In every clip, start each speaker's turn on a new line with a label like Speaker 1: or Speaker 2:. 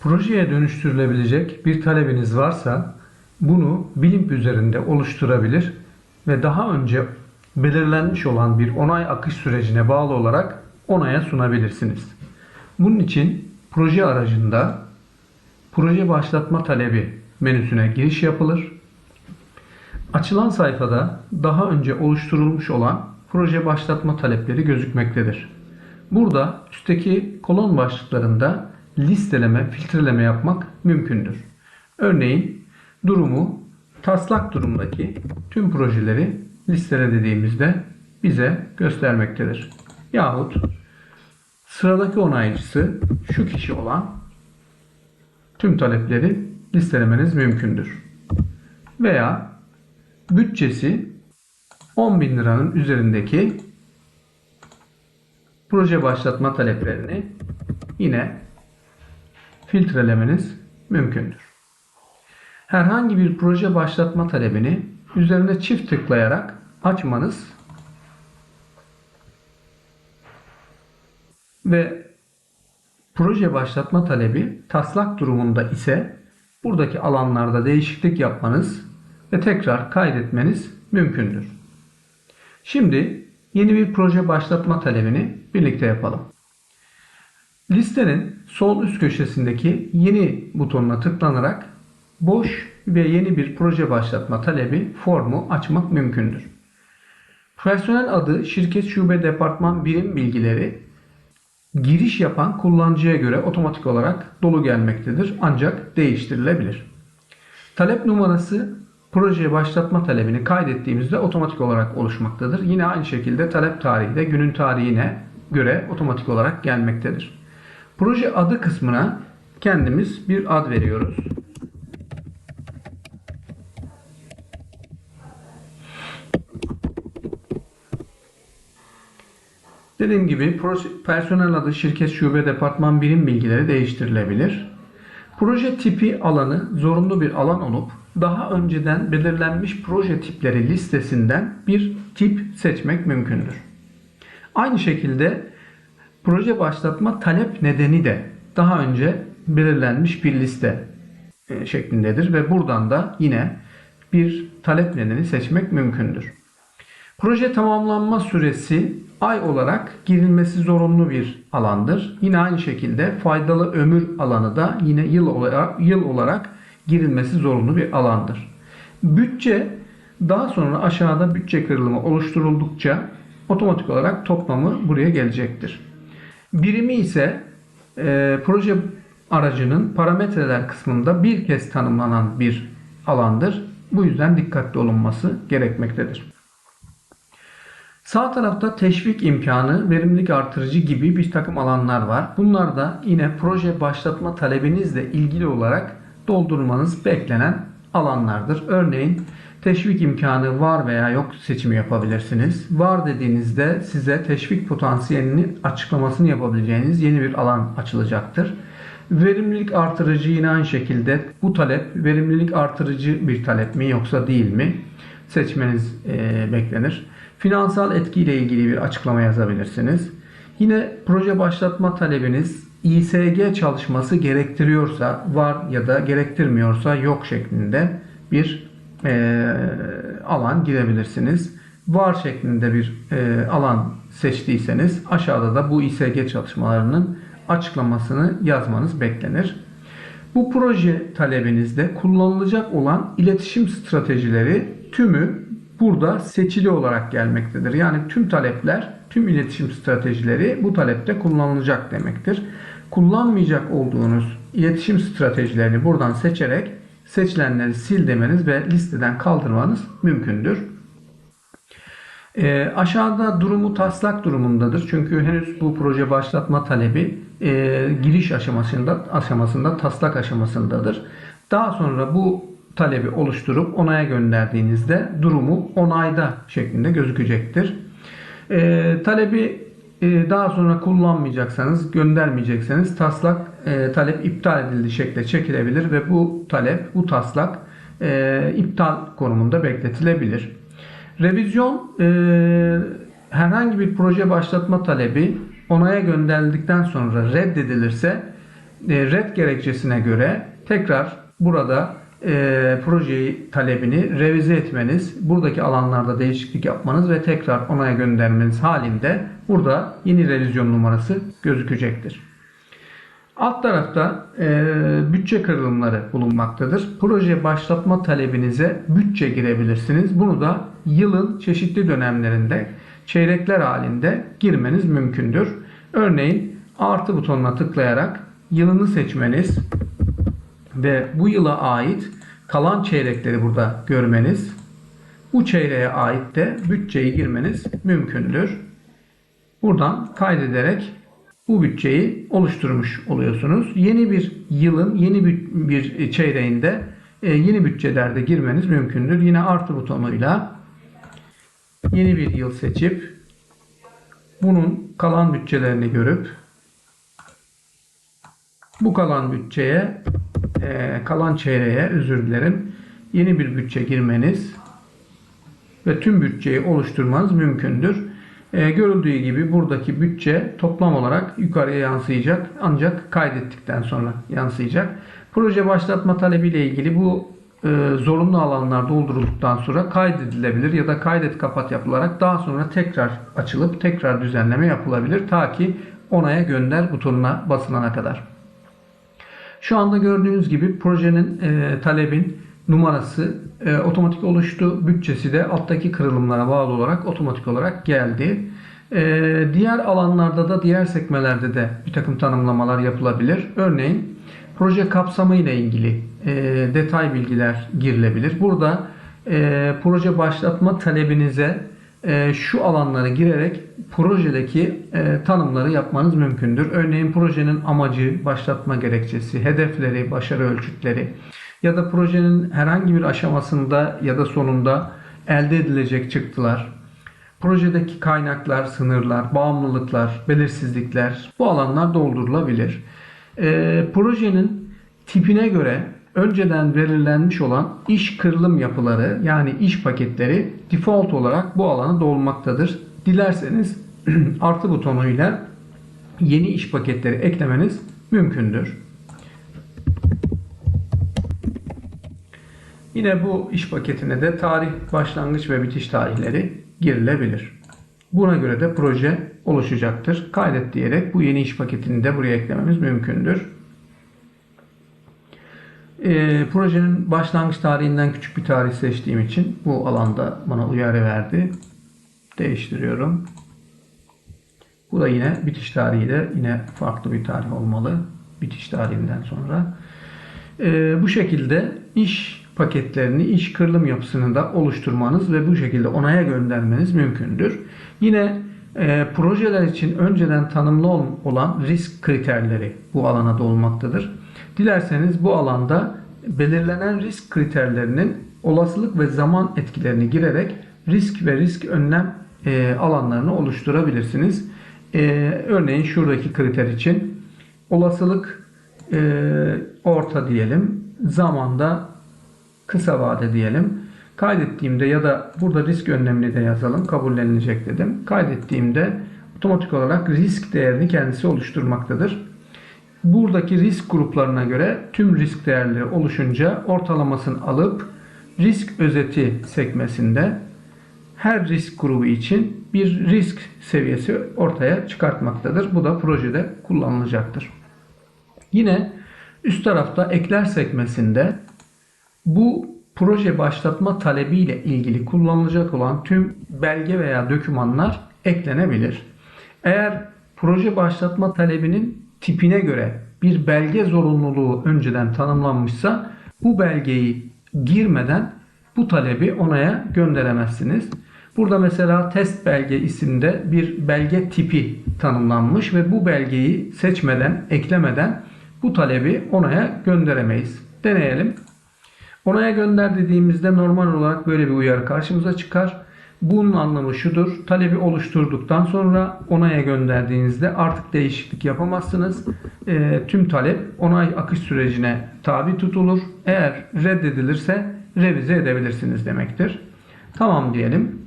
Speaker 1: Projeye dönüştürülebilecek bir talebiniz varsa bunu bilim üzerinde oluşturabilir ve daha önce belirlenmiş olan bir onay akış sürecine bağlı olarak onaya sunabilirsiniz. Bunun için proje aracında proje başlatma talebi menüsüne giriş yapılır. Açılan sayfada daha önce oluşturulmuş olan proje başlatma talepleri gözükmektedir. Burada üstteki kolon başlıklarında listeleme, filtreleme yapmak mümkündür. Örneğin durumu taslak durumdaki tüm projeleri listele dediğimizde bize göstermektedir. Yahut sıradaki onaycısı şu kişi olan tüm talepleri listelemeniz mümkündür. Veya bütçesi 10 bin liranın üzerindeki proje başlatma taleplerini yine filtrelemeniz mümkündür. Herhangi bir proje başlatma talebini üzerine çift tıklayarak açmanız ve proje başlatma talebi taslak durumunda ise buradaki alanlarda değişiklik yapmanız ve tekrar kaydetmeniz mümkündür. Şimdi yeni bir proje başlatma talebini birlikte yapalım. Listenin sol üst köşesindeki yeni butonuna tıklanarak boş ve yeni bir proje başlatma talebi formu açmak mümkündür. Personel adı, şirket şube departman birim bilgileri giriş yapan kullanıcıya göre otomatik olarak dolu gelmektedir ancak değiştirilebilir. Talep numarası projeye başlatma talebini kaydettiğimizde otomatik olarak oluşmaktadır. Yine aynı şekilde talep tarihi de günün tarihine göre otomatik olarak gelmektedir. Proje adı kısmına kendimiz bir ad veriyoruz. Dediğim gibi personel adı, şirket, şube, departman, birim bilgileri değiştirilebilir. Proje tipi alanı zorunlu bir alan olup daha önceden belirlenmiş proje tipleri listesinden bir tip seçmek mümkündür. Aynı şekilde proje başlatma talep nedeni de daha önce belirlenmiş bir liste e, şeklindedir ve buradan da yine bir talep nedeni seçmek mümkündür. Proje tamamlanma süresi ay olarak girilmesi zorunlu bir alandır. Yine aynı şekilde faydalı ömür alanı da yine yıl olarak, yıl olarak girilmesi zorunlu bir alandır. Bütçe daha sonra aşağıda bütçe kırılımı oluşturuldukça otomatik olarak toplamı buraya gelecektir. Birimi ise e, proje aracının parametreler kısmında bir kez tanımlanan bir alandır. Bu yüzden dikkatli olunması gerekmektedir. Sağ tarafta teşvik imkanı, verimlilik artırıcı gibi bir takım alanlar var. Bunlar da yine proje başlatma talebinizle ilgili olarak doldurmanız beklenen alanlardır. Örneğin teşvik imkanı var veya yok seçimi yapabilirsiniz. Var dediğinizde size teşvik potansiyelini açıklamasını yapabileceğiniz yeni bir alan açılacaktır. Verimlilik artırıcı yine aynı şekilde bu talep verimlilik artırıcı bir talep mi yoksa değil mi seçmeniz e, beklenir. Finansal etki ile ilgili bir açıklama yazabilirsiniz. Yine proje başlatma talebiniz İSG çalışması gerektiriyorsa var ya da gerektirmiyorsa yok şeklinde bir e, alan girebilirsiniz. Var şeklinde bir e, alan seçtiyseniz aşağıda da bu İSG çalışmalarının açıklamasını yazmanız beklenir. Bu proje talebinizde kullanılacak olan iletişim stratejileri tümü burada seçili olarak gelmektedir. Yani tüm talepler, tüm iletişim stratejileri bu talepte kullanılacak demektir. Kullanmayacak olduğunuz iletişim stratejilerini buradan seçerek seçilenleri sil demeniz ve listeden kaldırmanız mümkündür. E, aşağıda durumu taslak durumundadır. Çünkü henüz bu proje başlatma talebi e, giriş aşamasında aşamasında taslak aşamasındadır. Daha sonra bu talebi oluşturup onaya gönderdiğinizde durumu onayda şeklinde gözükecektir. E, talebi e, daha sonra kullanmayacaksanız, göndermeyecekseniz taslak e, talep iptal edildi şekle çekilebilir ve bu talep, bu taslak e, iptal konumunda bekletilebilir. Revizyon e, herhangi bir proje başlatma talebi onaya gönderildikten sonra reddedilirse e, red gerekçesine göre tekrar burada e, projeyi talebini revize etmeniz, buradaki alanlarda değişiklik yapmanız ve tekrar onaya göndermeniz halinde burada yeni revizyon numarası gözükecektir. Alt tarafta e, bütçe kırılımları bulunmaktadır. Proje başlatma talebinize bütçe girebilirsiniz. Bunu da yılın çeşitli dönemlerinde çeyrekler halinde girmeniz mümkündür. Örneğin artı butonuna tıklayarak yılını seçmeniz ve bu yıla ait kalan çeyrekleri burada görmeniz, bu çeyreğe ait de bütçeyi girmeniz mümkündür. Buradan kaydederek bu bütçeyi oluşturmuş oluyorsunuz. Yeni bir yılın yeni bir, bir çeyreğinde e, yeni bütçelerde girmeniz mümkündür. Yine artı butonuyla yeni bir yıl seçip bunun kalan bütçelerini görüp bu kalan bütçeye e, kalan çeyreğe özür dilerim yeni bir bütçe girmeniz ve tüm bütçeyi oluşturmanız mümkündür. E, görüldüğü gibi buradaki bütçe toplam olarak yukarıya yansıyacak ancak kaydettikten sonra yansıyacak. Proje başlatma talebiyle ilgili bu e, zorunlu alanlar doldurulduktan sonra kaydedilebilir ya da kaydet kapat yapılarak daha sonra tekrar açılıp tekrar düzenleme yapılabilir ta ki onaya gönder butonuna basılana kadar. Şu anda gördüğünüz gibi projenin e, talebin numarası e, otomatik oluştu. Bütçesi de alttaki kırılımlara bağlı olarak otomatik olarak geldi. E, diğer alanlarda da diğer sekmelerde de bir takım tanımlamalar yapılabilir. Örneğin proje kapsamı ile ilgili e, detay bilgiler girilebilir. Burada e, proje başlatma talebinize e, şu alanlara girerek projedeki e, tanımları yapmanız mümkündür. Örneğin projenin amacı, başlatma gerekçesi, hedefleri, başarı ölçütleri ya da projenin herhangi bir aşamasında ya da sonunda elde edilecek çıktılar, projedeki kaynaklar, sınırlar, bağımlılıklar, belirsizlikler bu alanlar doldurulabilir. E, projenin tipine göre önceden belirlenmiş olan iş kırılım yapıları yani iş paketleri default olarak bu alana dolmaktadır. Dilerseniz artı butonuyla yeni iş paketleri eklemeniz mümkündür. Yine bu iş paketine de tarih, başlangıç ve bitiş tarihleri girilebilir. Buna göre de proje oluşacaktır. Kaydet diyerek bu yeni iş paketini de buraya eklememiz mümkündür. E, projenin başlangıç tarihinden küçük bir tarih seçtiğim için bu alanda bana uyarı verdi. Değiştiriyorum. Bu da yine bitiş tarihi de yine farklı bir tarih olmalı. Bitiş tarihinden sonra. E, bu şekilde iş paketlerini iş kırılım yapısını da oluşturmanız ve bu şekilde onaya göndermeniz mümkündür. Yine e, projeler için önceden tanımlı olan risk kriterleri bu alana da. Dilerseniz bu alanda belirlenen risk kriterlerinin olasılık ve zaman etkilerini girerek risk ve risk önlem e, alanlarını oluşturabilirsiniz. E, örneğin şuradaki kriter için olasılık e, orta diyelim, zamanda kısa vade diyelim. Kaydettiğimde ya da burada risk önlemini de yazalım. Kabullenilecek dedim. Kaydettiğimde otomatik olarak risk değerini kendisi oluşturmaktadır. Buradaki risk gruplarına göre tüm risk değerleri oluşunca ortalamasını alıp risk özeti sekmesinde her risk grubu için bir risk seviyesi ortaya çıkartmaktadır. Bu da projede kullanılacaktır. Yine üst tarafta ekler sekmesinde bu proje başlatma talebi ile ilgili kullanılacak olan tüm belge veya dokümanlar eklenebilir. Eğer proje başlatma talebinin tipine göre bir belge zorunluluğu önceden tanımlanmışsa bu belgeyi girmeden bu talebi onaya gönderemezsiniz. Burada mesela test belge isimde bir belge tipi tanımlanmış ve bu belgeyi seçmeden, eklemeden bu talebi onaya gönderemeyiz. Deneyelim. Onaya gönder dediğimizde normal olarak böyle bir uyarı karşımıza çıkar. Bunun anlamı şudur. Talebi oluşturduktan sonra onaya gönderdiğinizde artık değişiklik yapamazsınız. E, tüm talep onay akış sürecine tabi tutulur. Eğer reddedilirse revize edebilirsiniz demektir. Tamam diyelim.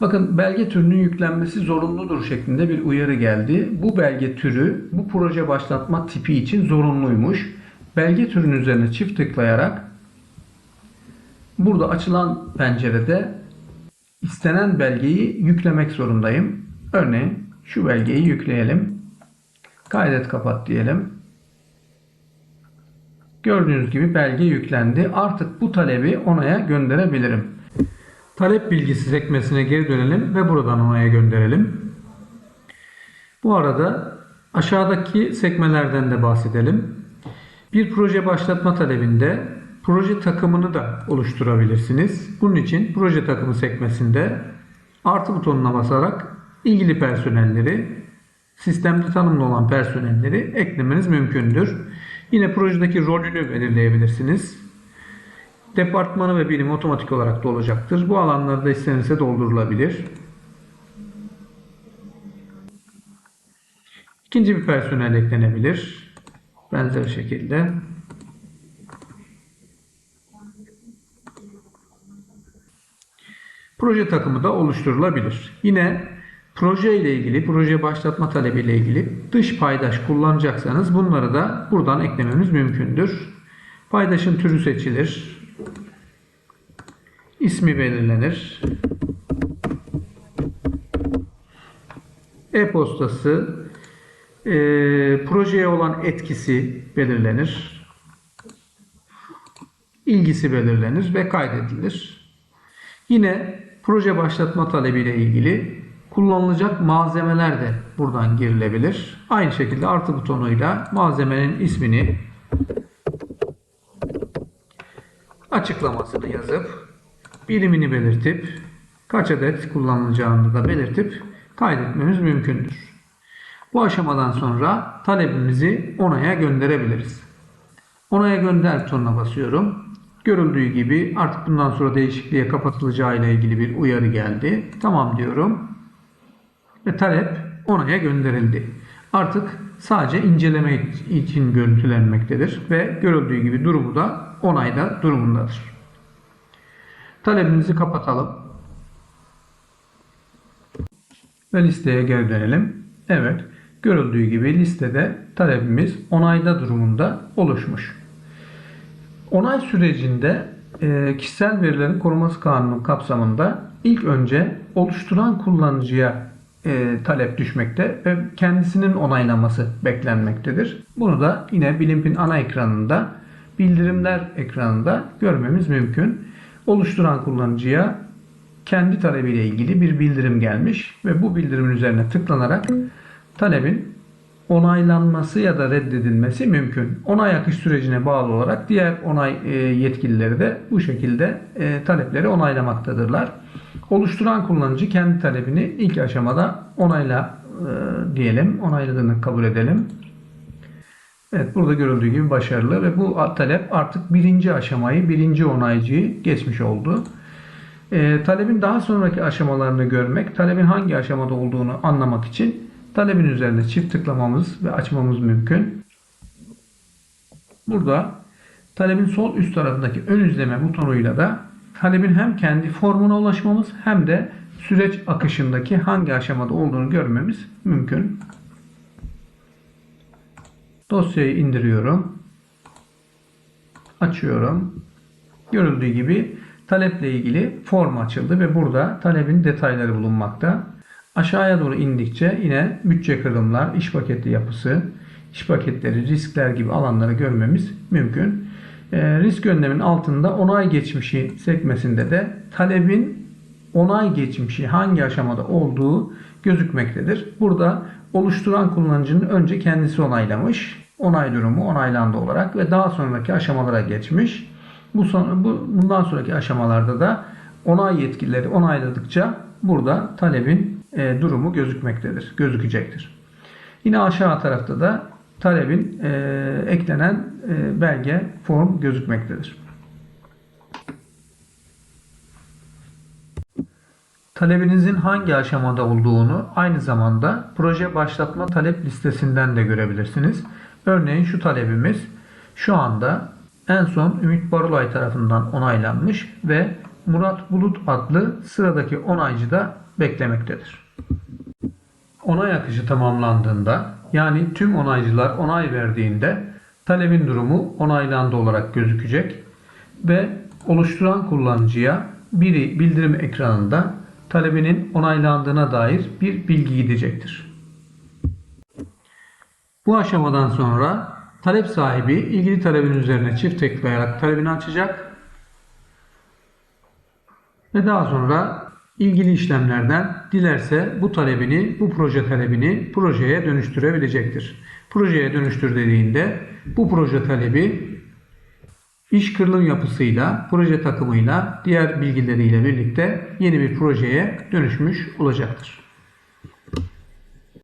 Speaker 1: Bakın belge türünün yüklenmesi zorunludur şeklinde bir uyarı geldi. Bu belge türü bu proje başlatma tipi için zorunluymuş. Belge türünün üzerine çift tıklayarak burada açılan pencerede istenen belgeyi yüklemek zorundayım. Örneğin şu belgeyi yükleyelim. Kaydet kapat diyelim. Gördüğünüz gibi belge yüklendi. Artık bu talebi onaya gönderebilirim. Talep bilgisi sekmesine geri dönelim ve buradan onaya gönderelim. Bu arada aşağıdaki sekmelerden de bahsedelim. Bir proje başlatma talebinde proje takımını da oluşturabilirsiniz. Bunun için proje takımı sekmesinde artı butonuna basarak ilgili personelleri, sistemde tanımlı olan personelleri eklemeniz mümkündür. Yine projedeki rolünü belirleyebilirsiniz. Departmanı ve birim otomatik olarak da olacaktır. Bu alanlarda istenirse doldurulabilir. İkinci bir personel eklenebilir. Benzer şekilde. Proje takımı da oluşturulabilir. Yine proje ile ilgili, proje başlatma talebi ile ilgili dış paydaş kullanacaksanız bunları da buradan eklememiz mümkündür. Paydaşın türü seçilir. İsmi belirlenir. E-postası, e, projeye olan etkisi belirlenir. İlgisi belirlenir ve kaydedilir. Yine proje başlatma talebi ile ilgili kullanılacak malzemeler de buradan girilebilir. Aynı şekilde artı butonuyla malzemenin ismini açıklamasını yazıp birimini belirtip kaç adet kullanılacağını da belirtip kaydetmemiz mümkündür. Bu aşamadan sonra talebimizi onaya gönderebiliriz. Onaya gönder butonuna basıyorum. Görüldüğü gibi artık bundan sonra değişikliğe kapatılacağı ile ilgili bir uyarı geldi. Tamam diyorum. Ve talep onaya gönderildi. Artık sadece inceleme için görüntülenmektedir ve görüldüğü gibi durumu da onayda durumundadır. Talebimizi kapatalım. Ve listeye geri dönelim. Evet, görüldüğü gibi listede talebimiz onayda durumunda oluşmuş. Onay sürecinde e, kişisel verilerin korunması kanunu kapsamında ilk önce oluşturan kullanıcıya e, talep düşmekte ve kendisinin onaylaması beklenmektedir. Bunu da yine Bilimp'in ana ekranında bildirimler ekranında görmemiz mümkün. Oluşturan kullanıcıya kendi talebiyle ilgili bir bildirim gelmiş ve bu bildirimin üzerine tıklanarak talebin onaylanması ya da reddedilmesi mümkün. Onay akış sürecine bağlı olarak diğer onay e, yetkilileri de bu şekilde e, talepleri onaylamaktadırlar. Oluşturan kullanıcı kendi talebini ilk aşamada onayla e, diyelim. Onayladığını kabul edelim. Evet burada görüldüğü gibi başarılı ve bu talep artık birinci aşamayı, birinci onaycıyı geçmiş oldu. E, talebin daha sonraki aşamalarını görmek, talebin hangi aşamada olduğunu anlamak için talebin üzerine çift tıklamamız ve açmamız mümkün. Burada talebin sol üst tarafındaki ön izleme butonuyla da talebin hem kendi formuna ulaşmamız hem de süreç akışındaki hangi aşamada olduğunu görmemiz mümkün. Dosyayı indiriyorum. Açıyorum. Görüldüğü gibi taleple ilgili form açıldı ve burada talebin detayları bulunmakta. Aşağıya doğru indikçe yine bütçe kırılımlar, iş paketi yapısı, iş paketleri, riskler gibi alanları görmemiz mümkün. E, risk önlemin altında onay geçmişi sekmesinde de talebin onay geçmişi hangi aşamada olduğu gözükmektedir. Burada oluşturan kullanıcının önce kendisi onaylamış, onay durumu onaylandı olarak ve daha sonraki aşamalara geçmiş. Bu, son, bu bundan sonraki aşamalarda da onay yetkilileri onayladıkça burada talebin e, durumu gözükmektedir, gözükecektir. Yine aşağı tarafta da talebin e, eklenen e, belge, form gözükmektedir. Talebinizin hangi aşamada olduğunu aynı zamanda proje başlatma talep listesinden de görebilirsiniz. Örneğin şu talebimiz şu anda en son Ümit Barulay tarafından onaylanmış ve Murat Bulut adlı sıradaki onaycı da beklemektedir. Onay akışı tamamlandığında yani tüm onaycılar onay verdiğinde talebin durumu onaylandı olarak gözükecek ve oluşturan kullanıcıya biri bildirim ekranında talebinin onaylandığına dair bir bilgi gidecektir. Bu aşamadan sonra talep sahibi ilgili talebin üzerine çift tıklayarak talebini açacak ve daha sonra ilgili işlemlerden dilerse bu talebini, bu proje talebini projeye dönüştürebilecektir. Projeye dönüştür dediğinde bu proje talebi iş kırılım yapısıyla, proje takımıyla, diğer bilgileriyle birlikte yeni bir projeye dönüşmüş olacaktır.